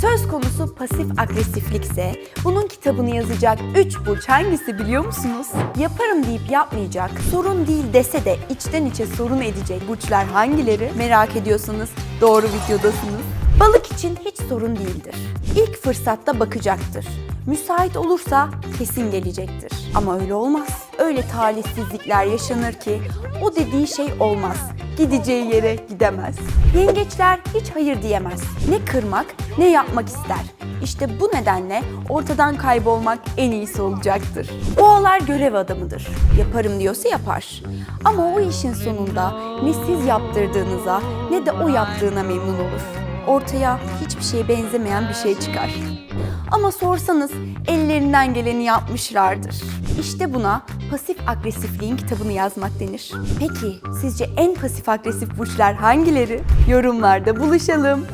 Söz konusu pasif agresiflikse bunun kitabını yazacak 3 burç hangisi biliyor musunuz? Yaparım deyip yapmayacak, sorun değil dese de içten içe sorun edecek burçlar hangileri? Merak ediyorsanız doğru videodasınız. Balık için hiç sorun değildir. İlk fırsatta bakacaktır. Müsait olursa kesin gelecektir. Ama öyle olmaz. Öyle talihsizlikler yaşanır ki o dediği şey olmaz. Gideceği yere gidemez. Yengeçler hiç hayır diyemez. Ne kırmak ne yapmak ister. İşte bu nedenle ortadan kaybolmak en iyisi olacaktır. Boğalar görev adamıdır. Yaparım diyorsa yapar. Ama o işin sonunda ne siz yaptırdığınıza ne de o yaptığına memnun olur. Ortaya hiçbir şeye benzemeyen bir şey çıkar. Ama sorsanız ellerinden geleni yapmışlardır. İşte buna pasif agresifliğin kitabını yazmak denir. Peki sizce en pasif agresif burçlar hangileri? Yorumlarda buluşalım.